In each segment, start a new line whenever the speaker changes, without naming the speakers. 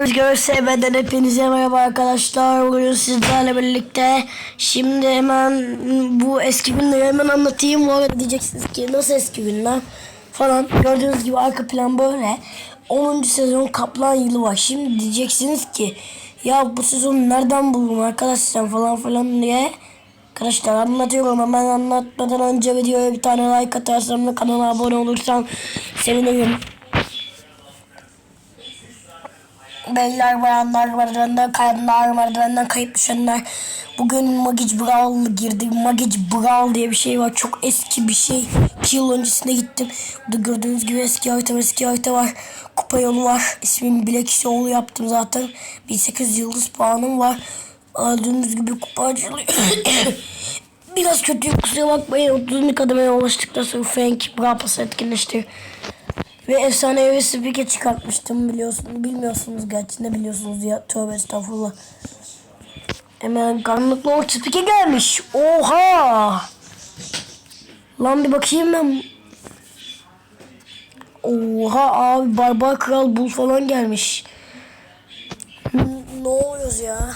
Özgür Sevmeden hepinize merhaba arkadaşlar. Bugün sizlerle birlikte şimdi hemen bu eski günleri hemen anlatayım. Bu arada diyeceksiniz ki nasıl eski günler falan. Gördüğünüz gibi arka plan böyle. 10. sezon Kaplan yılı var. Şimdi diyeceksiniz ki ya bu sezonu nereden buldun arkadaşlar falan falan diye. Arkadaşlar anlatıyorum hemen anlatmadan önce videoya bir tane like atarsan ve kanala abone olursan sevinirim. Beyler, bayanlar, merdivenden kayanlar, merdivenden kayıp düşenler. Bugün Magic Brawl girdi. Magic Brawl diye bir şey var. Çok eski bir şey. 2 yıl öncesine gittim. Burada gördüğünüz gibi eski harita var, eski harita var. Kupa yolu var. İsmim Bilek Show yaptım zaten. 1800 yıldız puanım var. Gördüğünüz gibi kupa açılıyor. Biraz kötüyüm kusura bakmayın. 30. kademeye ulaştıktan sonra Frank Brawl Pass'ı etkinleştir. Ve efsanevi speaker çıkartmıştım biliyorsunuz. Bilmiyorsunuz gerçi ne biliyorsunuz ya. Tövbe estağfurullah. Hemen karanlıklı o speaker gelmiş. Oha! Lan bir bakayım ben. Oha abi Barbar Kral Bul falan gelmiş. Ne oluyoruz ya?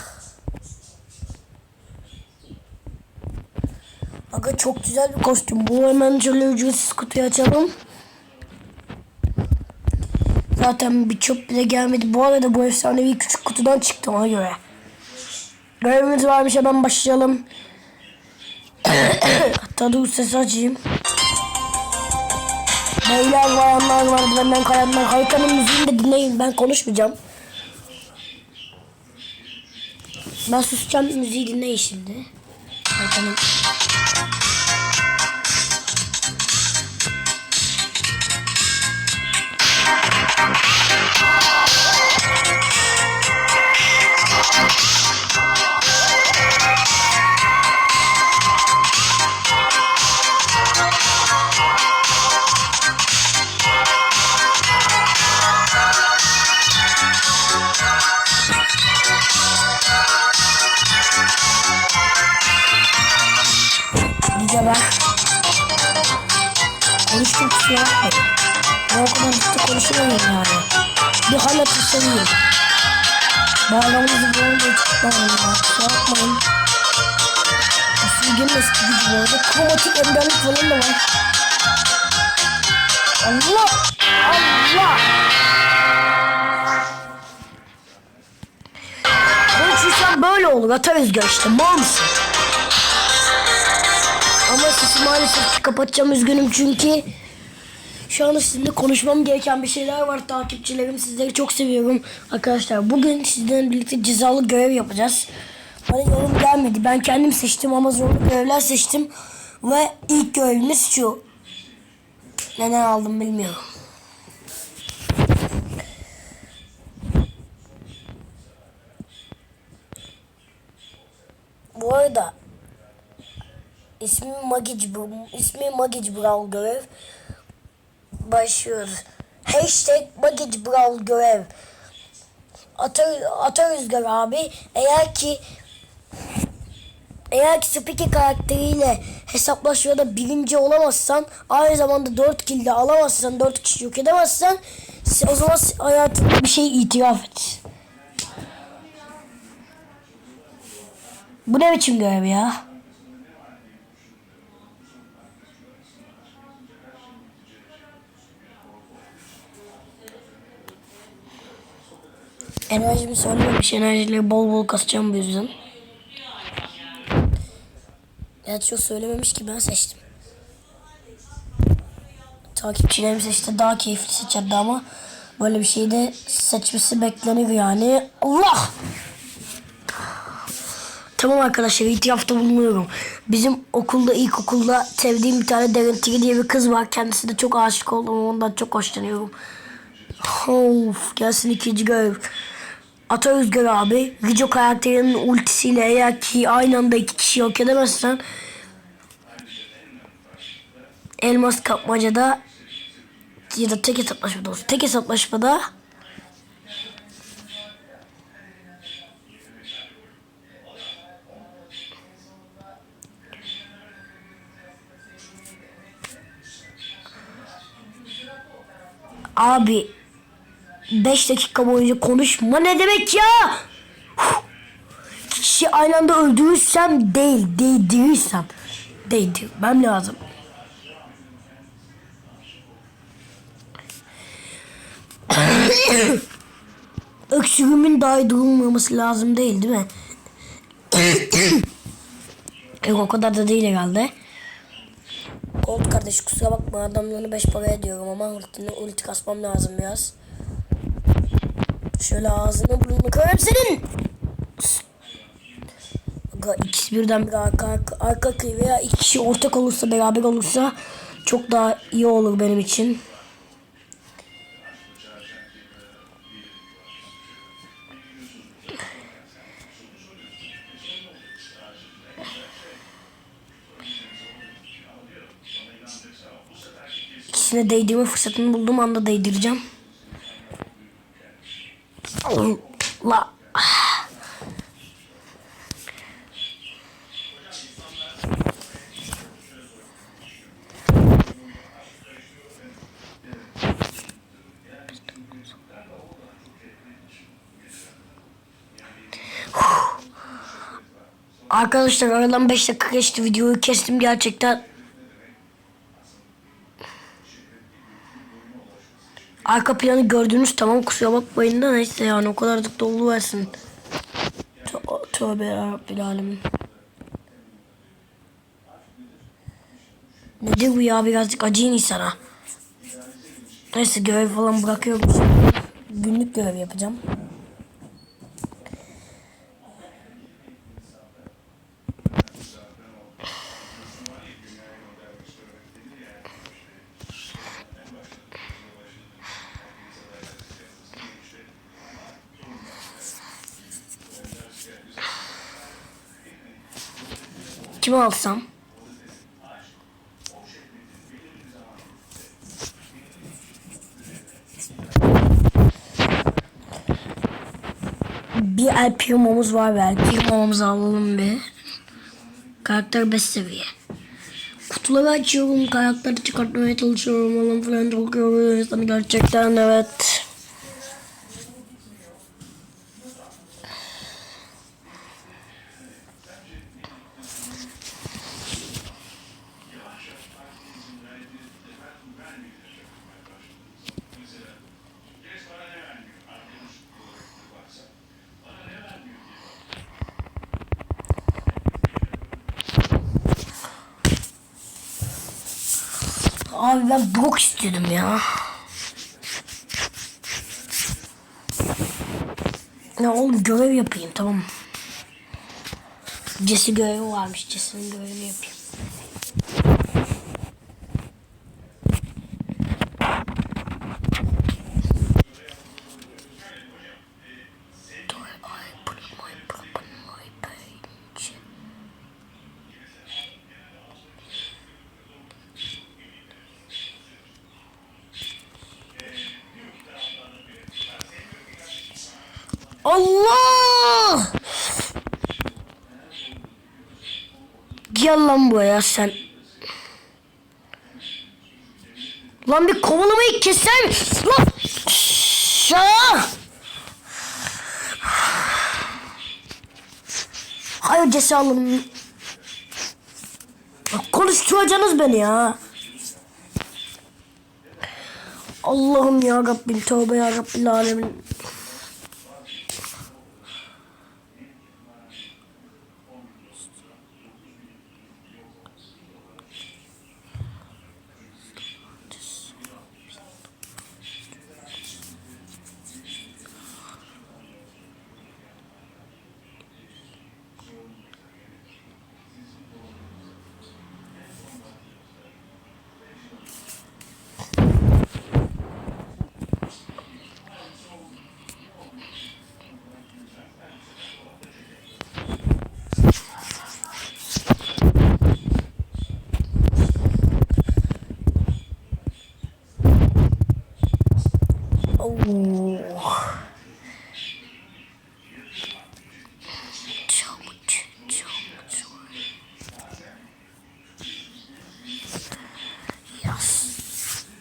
Aga çok güzel bir kostüm. Bu hemen şöyle ücretsiz kutuyu açalım. Zaten bir çöp bile gelmedi. Bu arada bu efsanevi küçük kutudan çıktı ona göre. Görevimiz varmış hemen başlayalım. Hatta dur ses açayım. Beyler bayanlar var benden kayanlar. Haritanın müziğini de dinleyin ben konuşmayacağım. Ben susacağım müziği dinleyin şimdi. Haritanın... Nice ben. Konuştum kusura bakmayın. Ben o kadar ciddi konuşamıyorum yani. Bir hal atışlarıyım. Bağlamamızı böyle açıklamam ya. Kusura bakmayın. Süpürgenin eski gücü bu arada. Kromatik enderlik falan da var. Allah! Allah! Konuşursan böyle olur. Ata rüzgar işte. Mal mısın? Ama sesi maalesef kapatacağım üzgünüm çünkü şu anda sizinle konuşmam gereken bir şeyler var. Takipçilerim sizleri çok seviyorum. Arkadaşlar bugün sizlerle birlikte cezalı görev yapacağız. Bana yorum gelmedi. Ben kendim seçtim ama zorlu görevler seçtim. Ve ilk görevimiz şu. Neden aldım bilmiyorum. Bu arada İsmi Magic ismi Magic Brawl görev başlıyoruz. Hashtag Magic Brawl görev. Ata, Ata Rüzgar abi eğer ki eğer ki Spike karakteriyle hesaplaşmada birinci olamazsan aynı zamanda 4 kill de alamazsan 4 kişi yok edemezsen o zaman hayatında bir şey itiraf et. Bu ne biçim görev ya? Enerjimi söylememiş. Enerjileri bol bol kasacağım bu yüzden. Gerçi o söylememiş ki ben seçtim. Takipçilerim seçti. Daha keyifli seçerdi ama böyle bir şeyde seçmesi beklenir yani. Allah! Tamam arkadaşlar itirafta bulunuyorum. Bizim okulda ilkokulda sevdiğim bir tane Derentiri diye bir kız var. Kendisi de çok aşık oldum. Ondan çok hoşlanıyorum. Of gelsin ikinci görev. Ata Rüzgar abi Rico karakterinin ultisiyle eğer ki aynı anda iki kişi yok edemezsen elmas kapmacada ya da tek hesaplaşmada olsun. Tek hesaplaşmada Abi 5 dakika boyunca konuşma ne demek ya? Kişi aynı anda öldürürsem değil, değdirirsem. Değdirmem lazım. Öksürümün dahi durulmaması lazım değil değil mi? Yok o kadar da değil herhalde. Gold kardeş kusura bakma adamlarını 5 para ediyorum ama ultini ulti kasmam lazım biraz. Şöyle ağzını burnunu kırarım senin. Aga, birden bir arka arka, arka veya iki kişi ortak olursa beraber olursa çok daha iyi olur benim için. İkisine değdirme fırsatını bulduğum anda değdireceğim. Arkadaşlar aradan 5 dakika geçti videoyu kestim gerçekten. Arka planı gördünüz tamam kusura bakmayın da neyse yani o kadarlık dolu versin. Tö- Tövbe yarabbim alemin. Nedir bu ya birazcık acıyın insana. Neyse görev falan bırakıyorum. Günlük görev yapacağım. Kimi alsam? Bir El Primo'muz var El Primo'muzu alalım bir. Karakter 5 seviye. Kutuları açıyorum, karakteri çıkartmaya çalışıyorum falan filan çok yoruyor insanı gerçekten evet. Abi ben Brock istiyordum ya. Ya oğlum görev yapayım tamam. Jesse görevi varmış. Jesse'nin görevini yapayım. I put my prop on my page. Allah! Gel lan buraya sen. Lan bir kovalamayı keser? Lan! Şaa! Hayır cesi alın. Konuşturacaksınız beni ya. Allah'ım ya Rabbim tövbe ya Rabbil alemin.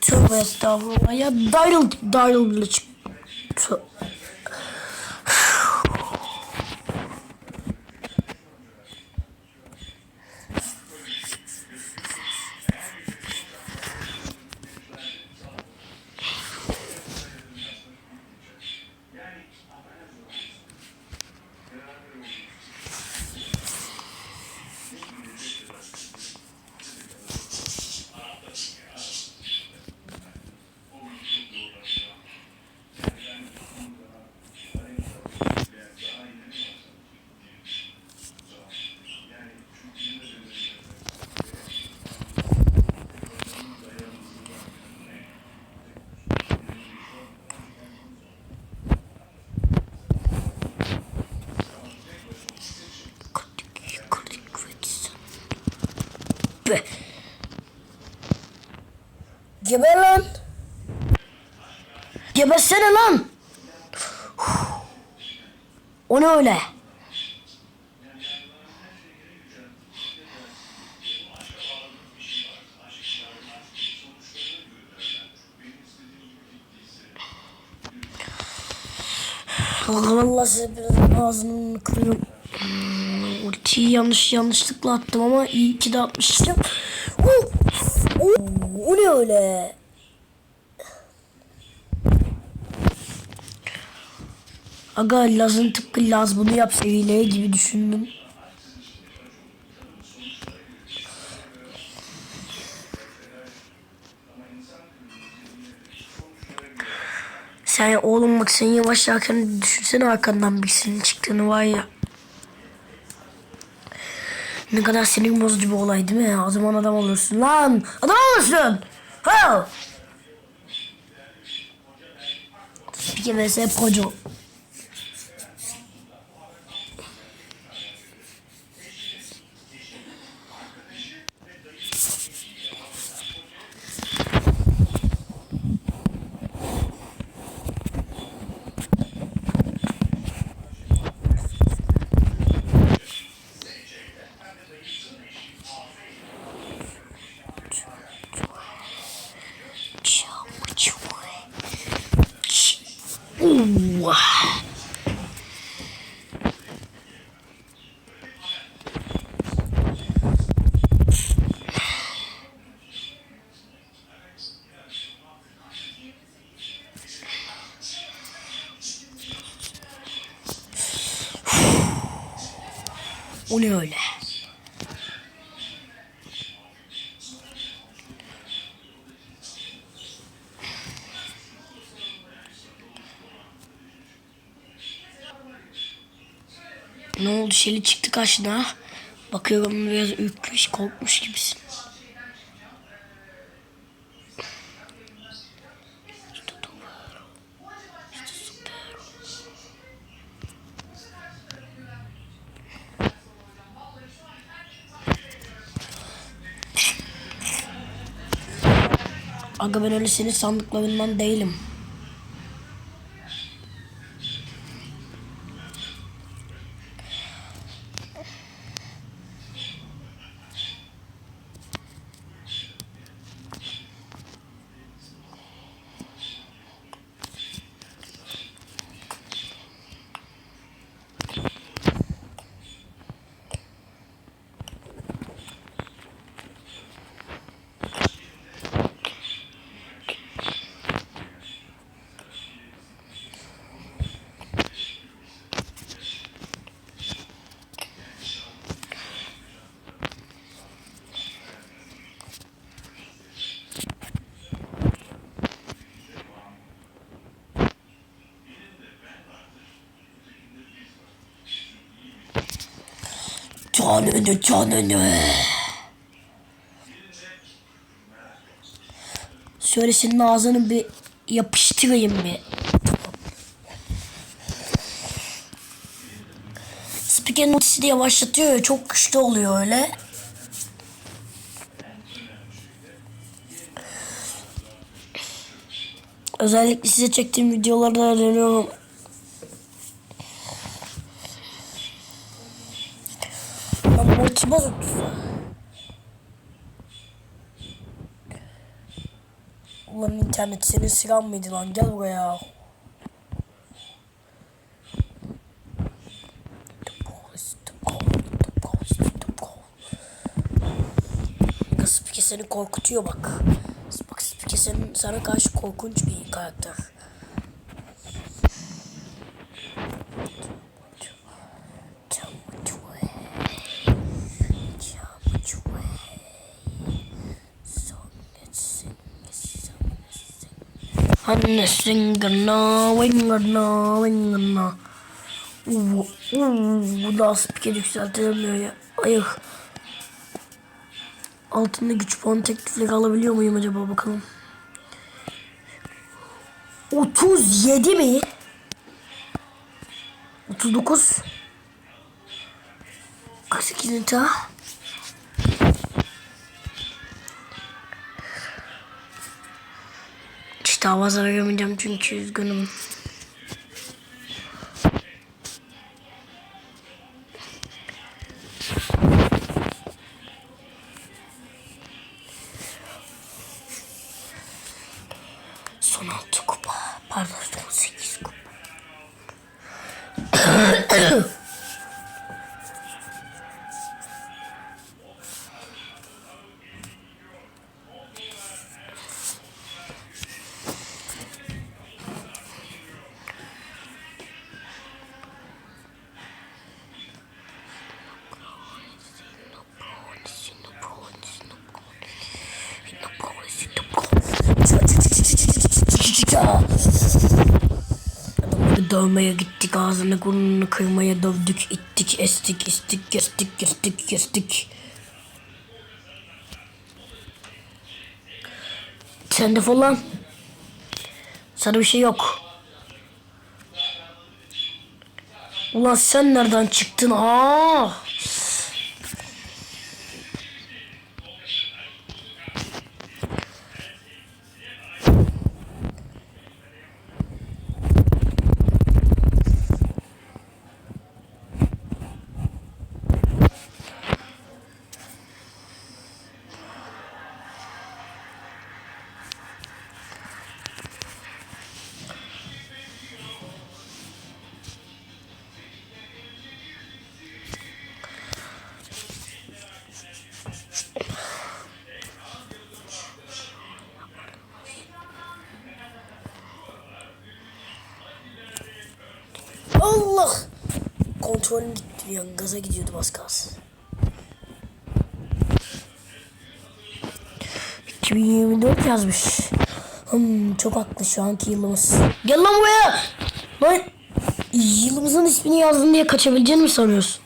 Yes. Tövbe estağfurullah ya. Daryl, Daryl bile çık. Geber lan. Gebersene lan. O ne öyle? Vallahi size biraz ağzını kırıyorum. Hmm, Ultiyi yanlış yanlışlıkla attım ama iyi ki de atmıştım. O ne öyle? Aga Laz'ın tıpkı Laz bunu yap seviyeleri gibi düşündüm. Sen oğlum bak sen yavaşlarken düşünsene arkandan birisinin çıktığını var ya. Ne kadar sinir bozucu bir olay değil mi? O zaman adam olursun lan. Adam olursun. Ha. Spike vs Poco. O ne öyle? Ne oldu Şeli çıktı karşına. Bakıyorum biraz ürkmüş korkmuş gibisin. Aga ben öyle senin sandıklarından değilim. Canını canını. Şöyle senin ağzını bir yapıştırayım bir. Spiker'in ultisi de yavaşlatıyor ya çok güçlü oluyor öyle. Özellikle size çektiğim videolarda deniyorum. Multi bozuk. Ulan internet senin silah mıydı lan gel buraya. Spike seni korkutuyor bak. Bak Spike senin, sana karşı korkunç bir karakter. Hanne singana, wingana, wingana. Uuu, uuu, daha spiker yükseltilemiyor ya. Ayıh. Altında güç puan teklifleri alabiliyor muyum acaba bakalım. 37 mi? 39 48 fazla veremeyeceğim çünkü üzgünüm. Dövmeye gittik ağzını burnunu kırmaya dövdük ittik estik istik kestik kestik kestik. Sen defol lan. Sana bir şey yok. Ulan sen nereden çıktın? Aa Kontrolüm gitti an. Gaza gidiyordu az kalsın. 2024 yazmış. Hmm, çok haklı şu anki yılımız. Gel lan buraya! Lan yılımızın ismini yazdın diye kaçabileceğini mi sanıyorsun?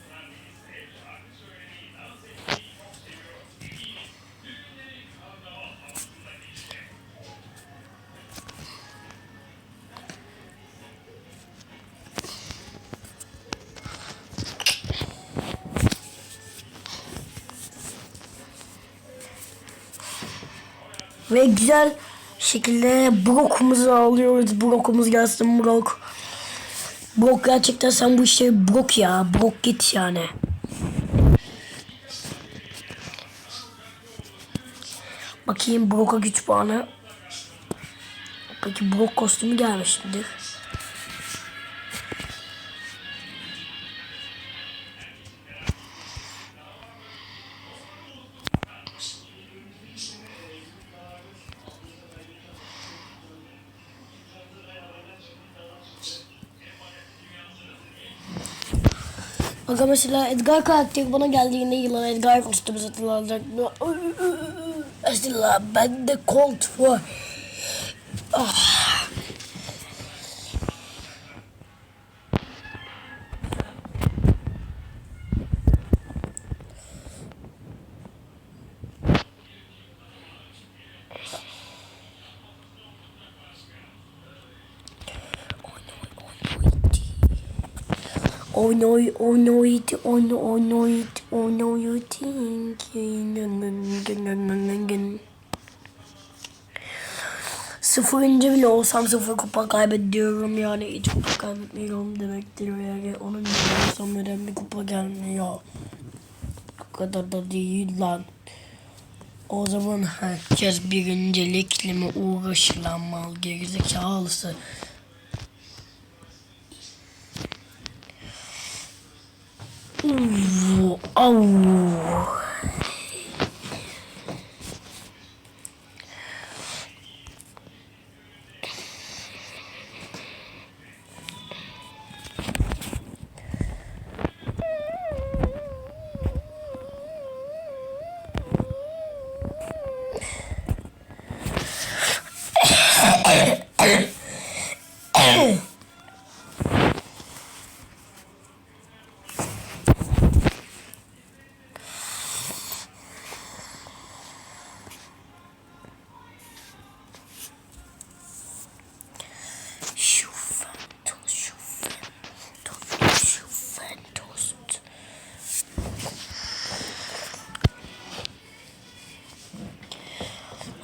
Ve güzel şekilde brokumuzu alıyoruz. Brokumuz gelsin brok. Brok gerçekten sen bu işleri brok ya. Brok git yani. Bakayım broka güç puanı. Peki brok kostümü gelmiş midir? Aga mesela Edgar karakteri bana geldiğinde yılan Edgar kostümü satın alacak. Mesela ben de Colt var. Ah. Onoy, onoyt, ono, onoyt, onoyting. Sıfırıncı bile olsam sıfır kupa kaybediyorum yani hiç kupa kaybetmiyorum demektir yani onun gibi olsam neden bir kupa gelmiyor. Bu kadar da değil lan. O zaman herkes birincilikle mi uğraşır lan mal gerizekalısı. Uuu, au.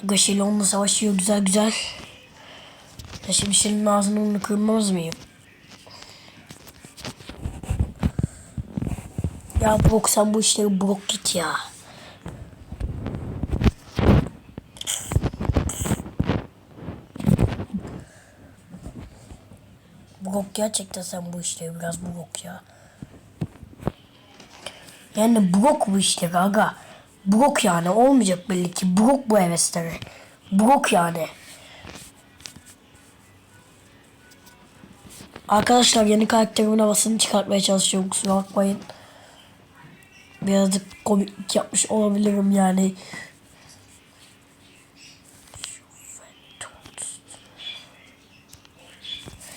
Gaşeli onunla savaşıyor güzel güzel. Ben şimdi senin ağzını onu kırmaz mıyım? Ya Brok sen bu işleri Brok git ya. Brok gerçekten sen bu işleri biraz Brok ya. Yani Brok bu işleri aga. Brok yani olmayacak belli ki. Brok bu hevesleri. Brok yani. Arkadaşlar yeni karakterimin havasını çıkartmaya çalışıyorum kusura bakmayın. Birazcık komik yapmış olabilirim yani.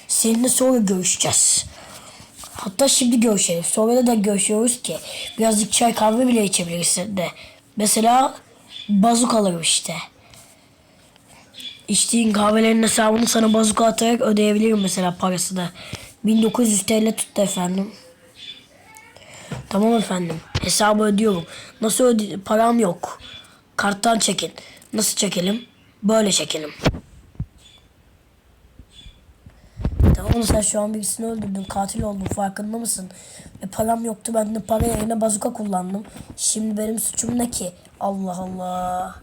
Seninle sonra görüşeceğiz. Hatta şimdi görüşelim. Sonra da görüşüyoruz ki birazcık çay kahve bile içebilirsin de. Mesela bazuk alırım işte. İçtiğin kahvelerin hesabını sana bazuka atarak ödeyebilirim mesela parasını. 1900 TL tuttu efendim. Tamam efendim. Hesabı ödüyorum. Nasıl öde param yok. Karttan çekin. Nasıl çekelim? Böyle çekelim. Mı sen şu an birisini öldürdün. Katil oldun. Farkında mısın? E, param yoktu. Ben de para yerine bazuka kullandım. Şimdi benim suçum ne ki? Allah Allah.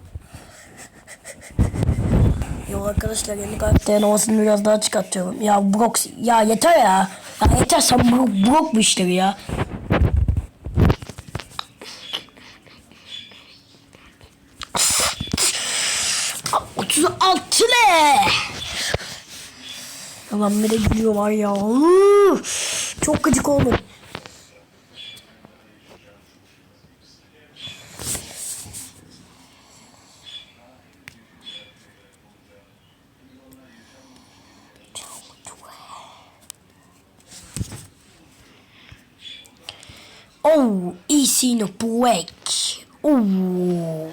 Yok arkadaşlar yeni karakterin havasını biraz daha çıkartıyorum. Ya Brock ya yeter ya. Ya yeter sen Brock, Brock bu işleri ya. Otuz altı ne? Yalan gülüyor var ya. Çok gıcık oldum. Oh, easy no break. Oh.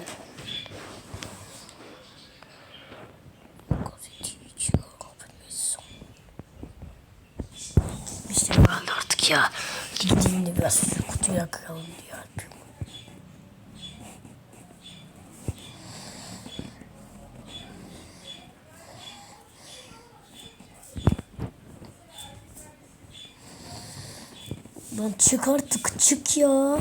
İşte ben artık ya. Gideyim de biraz şu kutuya kıralım diye. Lan çık artık çık ya.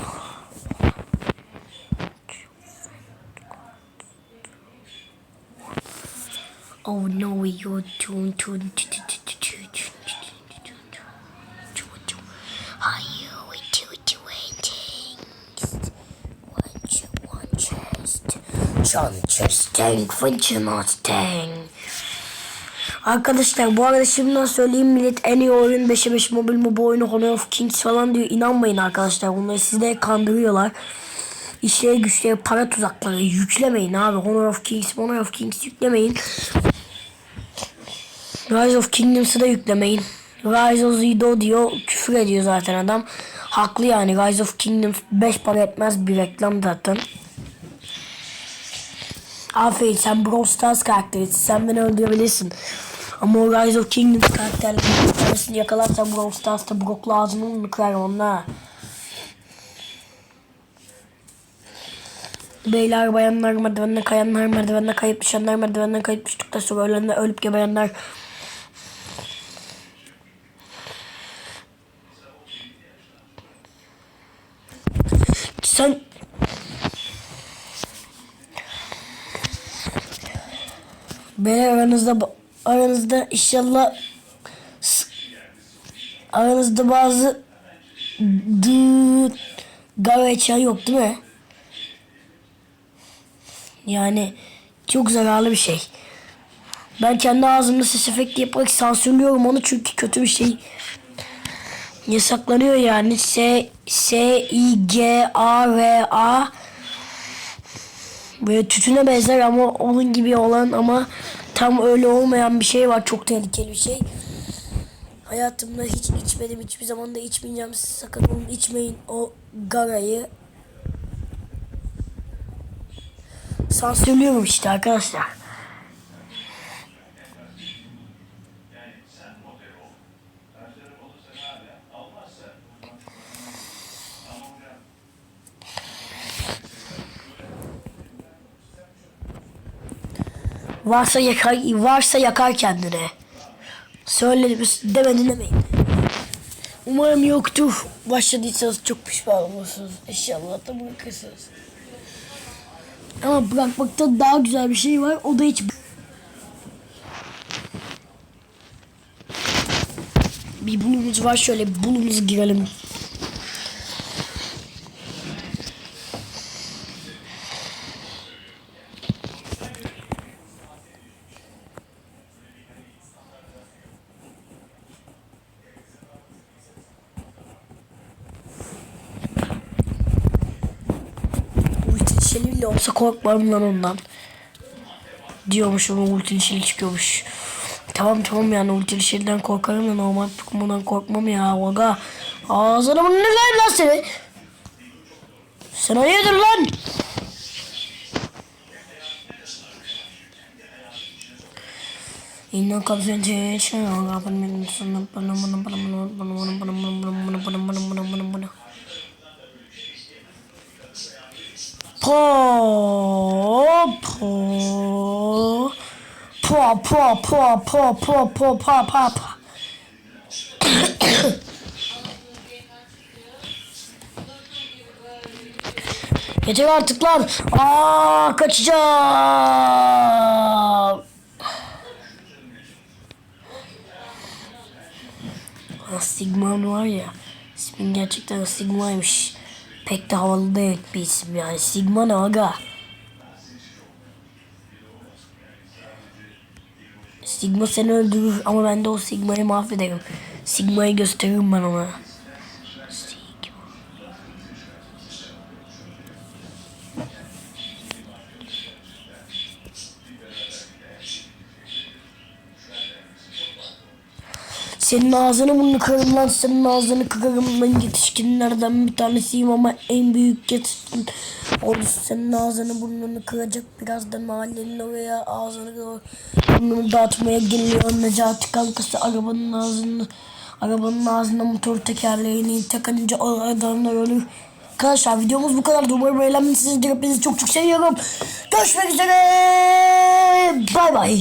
Oh no, you're doing to Just tank for Mustang. Arkadaşlar bu arada şimdiden söyleyeyim millet en iyi oyun 5'e 5 mobil mu bu oyunu Honor of Kings falan diyor. İnanmayın arkadaşlar bunları sizleri kandırıyorlar. İşleri güçleri para tuzakları yüklemeyin abi. Honor of Kings, Honor of Kings yüklemeyin. Rise of Kingdoms'ı da yüklemeyin. Rise of Zido diyor küfür ediyor zaten adam. Haklı yani Rise of Kingdoms 5 para etmez bir reklam zaten. Aferin sen Brawl Stars karakterisin. Sen beni öldürebilirsin. Ama o Rise of Kingdoms tanesini yakalarsan Brawl Stars'ta Brock'la ağzını mı kırar onunla? Beyler, bayanlar, merdivenle kayanlar, merdivenle kayıp düşenler, merdivenden kayıp düştükten sonra ölenler, ölüp geberenler. Sen Beyler aranızda aranızda inşallah aranızda bazı gava içen yok değil mi? Yani çok zararlı bir şey. Ben kendi ağzımda ses efekti yaparak sansürlüyorum onu çünkü kötü bir şey. Yasaklanıyor yani. S S I G A R A Böyle tütüne benzer ama onun gibi olan ama tam öyle olmayan bir şey var. Çok tehlikeli bir şey. Hayatımda hiç içmedim. Hiçbir zaman da içmeyeceğim. Sakın onu içmeyin. O garayı. Sansürlüyorum işte arkadaşlar. Varsa yakar, varsa yakar kendine. Söyledim demedin demeyin. Umarım yoktur. Başladıysanız çok pişman olursunuz. İnşallah da bırakırsınız. Ama bırakmakta daha güzel bir şey var. O da hiç... Bir bulumuz var. Şöyle bulumuzu girelim. Ultili olsa korkmam lan ondan. Diyormuş ama ultili şeli çıkıyormuş. Tamam tamam yani ultili şeliden korkarım da normal Pokemon'dan korkmam ya vaga. Ağzına bunu ne lan seni? Sen hayırdır lan? İnnan kapsayıcı Bana bana bana bana bana bana bana bana bana bana bana bana bana bana bana bana Po po po po po po po po pa pa pa. Yeter artık lan. Aa kaçacağım. Ah, Sigma var ya. İsmin gerçekten Sigma'ymış. Pek de havalı değil bir isim yani. Sigma ne aga? Sigma seni öldürür ama ben de o Sigma'yı mahvederim. Sigma'yı gösteririm ben ona. Senin ağzını bunu kırarım lan senin ağzını kırarım ben yetişkinlerden bir tanesiyim ama en büyük yetişkin Oğlum senin ağzını burnunu kıracak birazdan mahallenin oraya ağzını burnunu dağıtmaya geliyor Necati kankası arabanın ağzını arabanın ağzına motor tekerleğini takınca o adamlar ölür Arkadaşlar videomuz bu kadar. Umarım eğlenmişsinizdir. Hepinizi çok çok seviyorum. Görüşmek üzere. Bay bay.